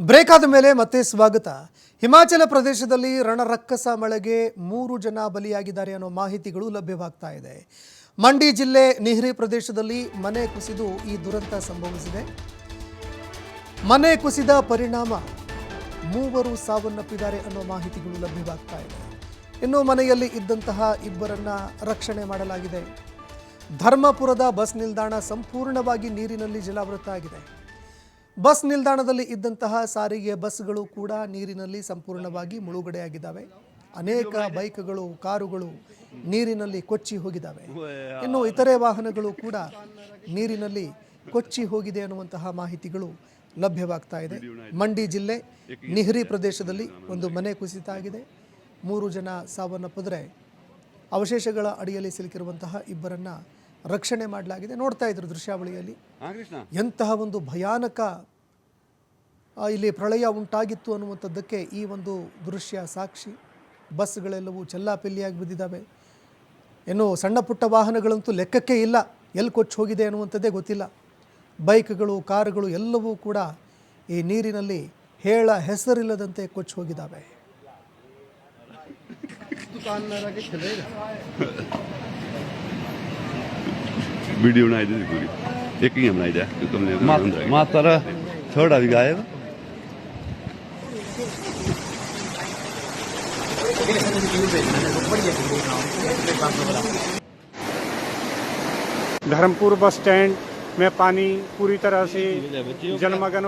Break ಆದ ಮೇಲೆ ಮತ್ತೆ ಸ್ವಾಗತ. ಹಿಮಾಚಲ ಪ್ರದೇಶದಲ್ಲಿ ರಣರಕ್ಕಸ ಮಳೆಗೆ ಮೂರು ಜನ ಬಲಿಯಾಗಿದ್ದಾರೆ ಅನ್ನೋ ಮಾಹಿತಿಗಳು ಲಭ್ಯವಾಗ್ತಾ ಇದೆ. ಮಂಡಿ ಜಿಲ್ಲೆ ನಿಹ್ರಿ ಪ್ರದೇಶದಲ್ಲಿ ಮನೆ ಕುಸಿದು ಈ ದುರಂತ ಸಂಭವಿಸಿದೆ. ಮನೆ ಕುಸಿದ ಪರಿಣಾಮ ಮೂವರು ಸಾವನ್ನಪ್ಪಿದ್ದಾರೆ ಅನ್ನೋ ಮಾಹಿತಿಗಳು ಲಭ್ಯವಾಗ್ತಾ ಇದೆ. ಇನ್ನು ಮನೆಯಲ್ಲಿ ಇದ್ದಂತಹ ಇಬ್ಬರನ್ನ ರಕ್ಷಣೆ ಮಾಡಲಾಗಿದೆ. ಧರ್ಮಪುರದ ಬಸ್ ನಿಲ್ದಾಣ ಸಂಪೂರ್ಣವಾಗಿ ನೀರಿನಲ್ಲಿ ಜಲಾವೃತ ಆಗಿದೆ ಬಸ್ ನಿಲ್ದಾಣದಲ್ಲಿ ಇದ್ದಂತಹ ಸಾರಿಗೆ ಬಸ್ಗಳು ಕೂಡ ನೀರಿನಲ್ಲಿ ಸಂಪೂರ್ಣವಾಗಿ ಮುಳುಗಡೆಯಾಗಿದ್ದಾವೆ. ಅನೇಕ ಬೈಕ್ಗಳು, ಕಾರುಗಳು ನೀರಿನಲ್ಲಿ ಕೊಚ್ಚಿ ಹೋಗಿದ್ದಾವೆ. ಇನ್ನು ಇತರೆ ವಾಹನಗಳು ಕೂಡ ನೀರಿನಲ್ಲಿ ಕೊಚ್ಚಿ ಹೋಗಿದೆ ಅನ್ನುವಂತಹ ಮಾಹಿತಿಗಳು ಲಭ್ಯವಾಗ್ತಾ ಇದೆ. ಮಂಡಿ ಜಿಲ್ಲೆ ನಿಹ್ರಿ ಪ್ರದೇಶದಲ್ಲಿ ಒಂದು ಮನೆ ಕುಸಿತ ಆಗಿದೆ. ಮೂರು ಜನ ಸಾವನ್ನಪ್ಪಿದ್ರೆ ಅವಶೇಷಗಳ ಅಡಿಯಲ್ಲಿ ಸಿಲುಕಿರುವಂತಹ ಇಬ್ಬರನ್ನ ರಕ್ಷಣೆ ಮಾಡಲಾಗಿದೆ. ನೋಡ್ತಾ ಇದ್ರು ದೃಶ್ಯಾವಳಿಯಲ್ಲಿ. ಎಂತಹ ಒಂದು ಭಯಾನಕ ಇಲ್ಲಿ ಪ್ರಳಯ ಉಂಟಾಗಿತ್ತು ಅನ್ನುವಂಥದ್ದಕ್ಕೆ ಈ ಒಂದು ದೃಶ್ಯ ಸಾಕ್ಷಿ. ಬಸ್ಗಳೆಲ್ಲವೂ ಚೆಲ್ಲಾಪಿಲ್ಲಿಯಾಗಿ ಬಿದ್ದಿದ್ದಾವೆ. ಏನು ಸಣ್ಣ ಪುಟ್ಟ ವಾಹನಗಳಂತೂ ಲೆಕ್ಕಕ್ಕೆ ಇಲ್ಲ. ಎಲ್ಲಿ ಕೊಚ್ಚಿ ಹೋಗಿದೆ ಅನ್ನುವಂಥದ್ದೇ ಗೊತ್ತಿಲ್ಲ. ಬೈಕ್ಗಳು ಕಾರುಗಳು ಎಲ್ಲವೂ ಕೂಡ ಈ ನೀರಿನಲ್ಲಿ ಹೇಳ ಹೆಸರಿಲ್ಲದಂತೆ ಕೊಚ್ಚಿ ಹೋಗಿದ್ದಾವೆ. वीडियो बनाई दी पूरी एक ही बनाई जाए क्योंकि हमने मा- थर्ड अभी गायब धर्मपुर बस स्टैंड में पानी पूरी तरह से जलमग्न